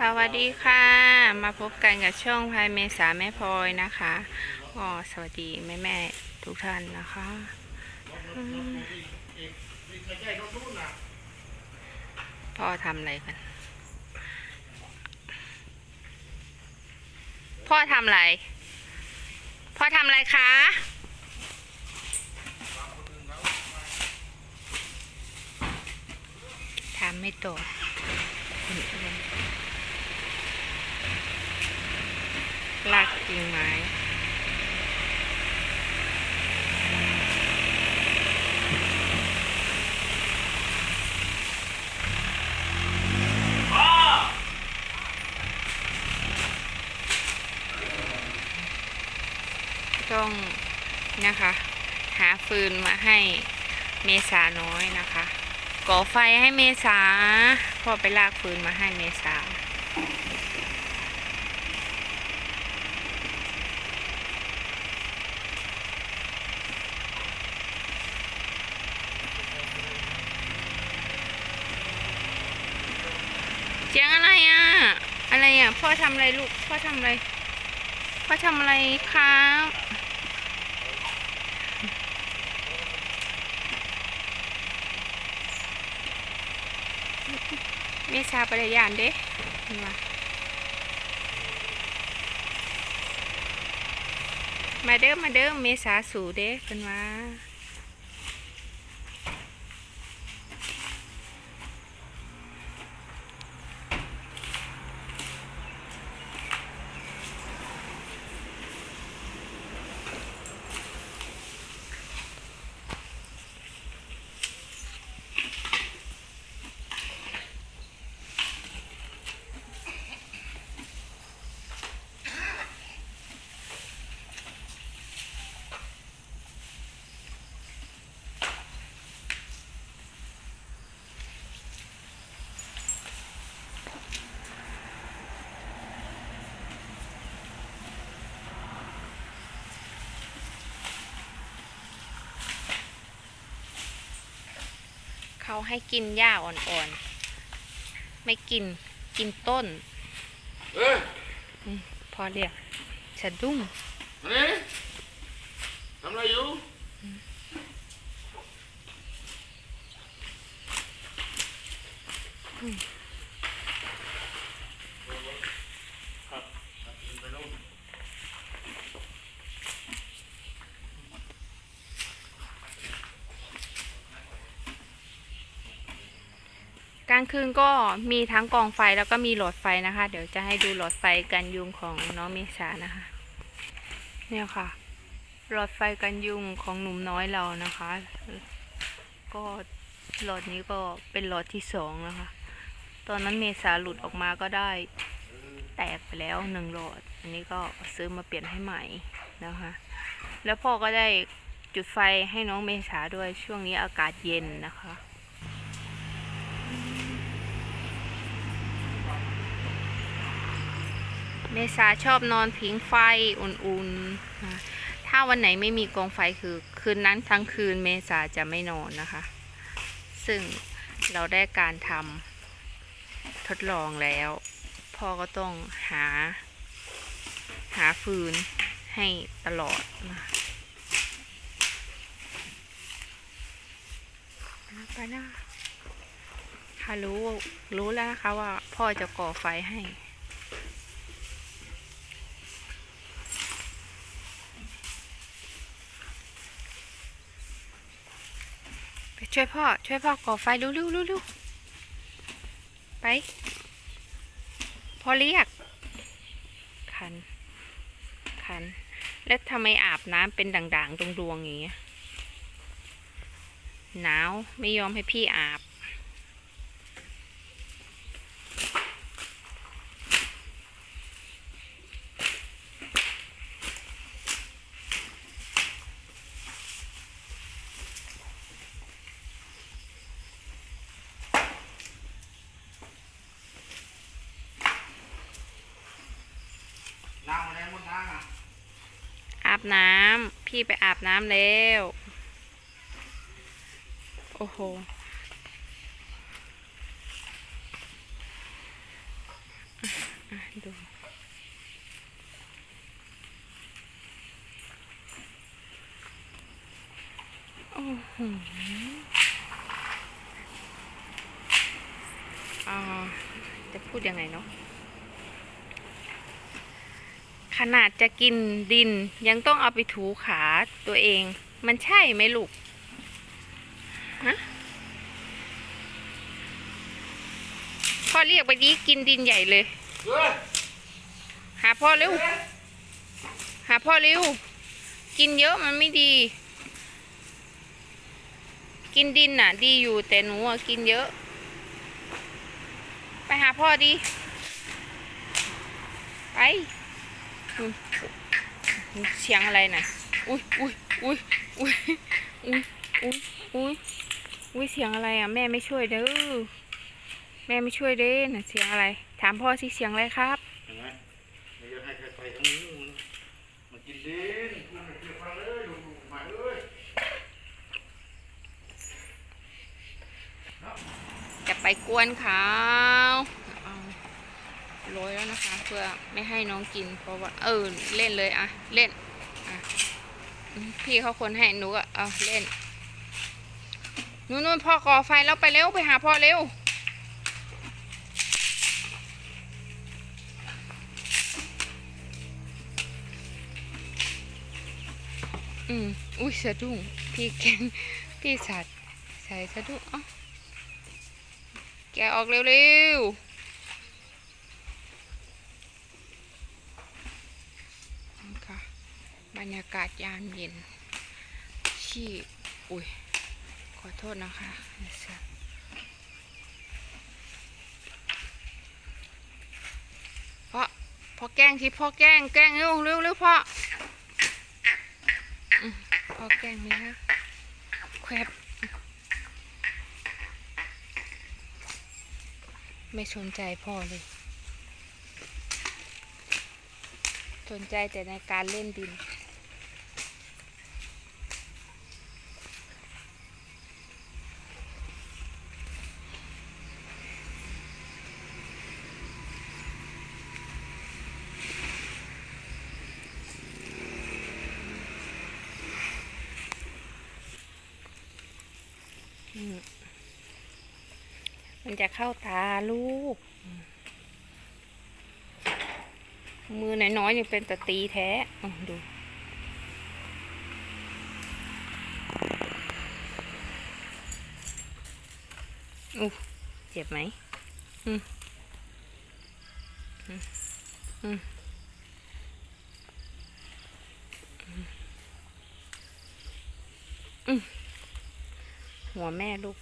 สวัสดีค่ะ มาพบกันกับช่องพายเมษาแม่พลอยนะคะก็สวัสดีแม่แม่ทุกท่านนะคะพ่อทำอะไรกัน พ่อทำอะไร พ่อทำอะไรคะถามไม่ตอบคนอ้วน ลากกิ่งไม้ต้องนะคะ หาฟืนมาให้เมษาน้อยนะคะก่อไฟให้เมษาพ่อไปลากฟืนมาให้เมษา เสียงอะไรอะ อะไรอะ พ่อทำอะไรลูก พ่อทำอะไร พ่อทำอะไรครับเมษาปริยานเด้เห็นปะมาเด้อมาเด้อเมษาสู่เด้เป็นว่า เขาให้กินหญ้าอ่อนๆ ไม่กินกินต้นเอ้ยพอเรียกสะดุ้งมาเนี่ยทำอะไรอยู่ไป ลางคืนก็มีทั้งกองไฟแล้วก็มีหลอดไฟนะคะ เดี๋ยวจะให้ดูหลอดไฟกันยุงของน้องเมษานะคะ เนี่ยค่ะ หลอดไฟกันยุงของหนุ่มน้อยเรานะคะ ก็หลอดนี้ก็เป็นหลอดที่สองนะคะ ตอนนั้นเมษาหลุดออกมาก็ได้แตกไปแล้วหนึ่งหลอด อันนี้ก็ซื้อมาเปลี่ยนให้ใหม่นะคะ แล้วพ่อก็ได้จุดไฟให้น้องเมษาด้วยช่วงนี้อากาศเย็นนะคะ เมษาชอบนอนผิงไฟอุ่นๆ ถ้าวันไหนไม่มีกองไฟคือคืนนั้นทั้งคืนเมษาจะไม่นอนนะคะ ซึ่งเราได้การทำทดลองแล้ว พ่อก็ต้องหา หาฟืนให้ตลอดนะไปนะค่ะรู้รู้แล้วนะคะว่าพ่อจะก่อไฟให้ ช่วยพ่อ ช่วยพ่อก่อไฟเร็วเร็วเร็วเร็วไปพ่อเรียก คัน คัน แล้วทำไมอาบน้ำเป็นด่างๆดวงๆอย่างเงี้ย หนาว ไม่ยอมให้พี่อาบ อาบน้ำพี่ไปอาบน้ำแล้ว โอ้โห ดูโอ้โหจะพูดยังไงเนาะ ขนาดจะกินดินยังต้องเอาไปถูขาตัวเอง มันใช่ไหมลูกฮะพ่อเรียกไปดีกินดินใหญ่เลย หาพ่อเร็ว หาพ่อเร็ว กินเยอะมันไม่ดี กินดินน่ะ ดีอยู่แต่หนูอะกินเยอะ ไปหาพ่อดี ไป เสียงอะไรน่ะ อุ้ยอุ้ยอุ้ยอุ้ยอุ้ยอุ้ยอุ้ยอุ้ยเสียงอะไรอะ แม่ไม่ช่วยเด้อ แม่ไม่ช่วยเด้น่ะเสียงอะไร ถามพ่อสิเสียงอะไรครับเห็นไหมไม่อยากให้ใครไปทางนี้มันมันกินดินมันไม่เกี่ยวกันเลยดูๆมาเอ้ยจะไปกวนเขาเอา โรยแล้วนะคะ เพื่อไม่ให้น้องกิน เพราะว่าเออเล่นเลยอะเล่นอะพี่เขาคนให้หนูก็เอาเล่นนู่นนู่นพ่อก่อไฟแล้วไปเร็วไปหาพ่อเร็วอืมอุ้ยสะดุ้งพี่แกงพี่สัตว์ใส่สะดุ้งเอ้าแกออกเร็วๆนี่ค่ะ บ รยากาศยามเย็น ที่ อุ้ย ขอโทษนะคะเสือพ่อพ่อแกล้งที่พ่อแกล้งแกล้งเร็วเร็วเร็วพ่อพ่อแกล้งไหมคะแคบไม่สนใจพ่อเลย สนใจแต่ในการเล่นดิน อืม มันจะเข้าตาลูก มือน้อยๆยังเป็นตะตีแท้อะดูอู้เจ็บไหมอืมอืมอืมอืมหัวแม่ลูก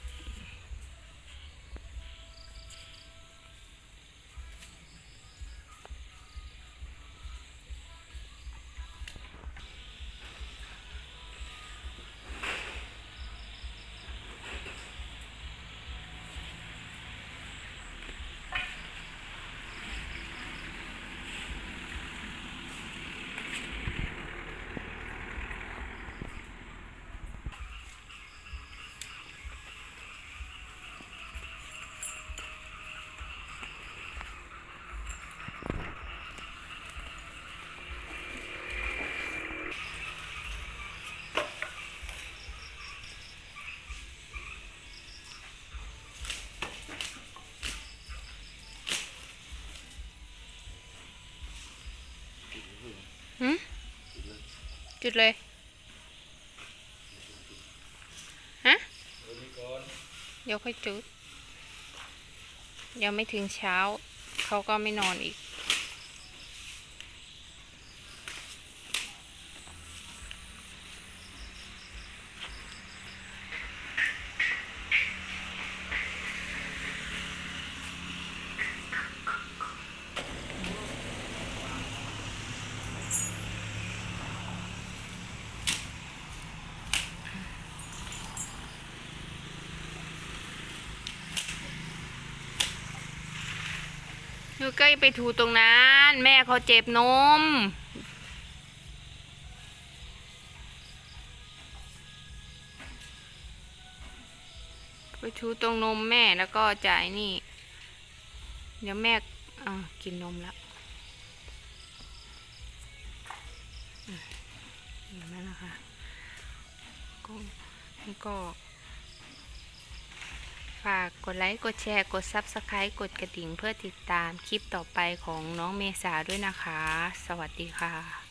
จุดเลย ฮะ เดี๋ยวค่อยจุด ยังไม่ถึงเช้า เขาก็ไม่นอนอีก นูใก็ไปถูตรงนั้น แม่เขาเจ็บนม ไปถูตรงนมแม่แล้วก็จ่ายนี่ เดี๋ยวแม่กินนมแล้วอืมเห็นไหมนะคะก็แล้วก็ ฝากกดไลค์ กดแชร์ กด Subscribe กดกระดิ่งเพื่อติดตามคลิปต่อไปของน้องเมษาด้วยนะคะ สวัสดีค่ะ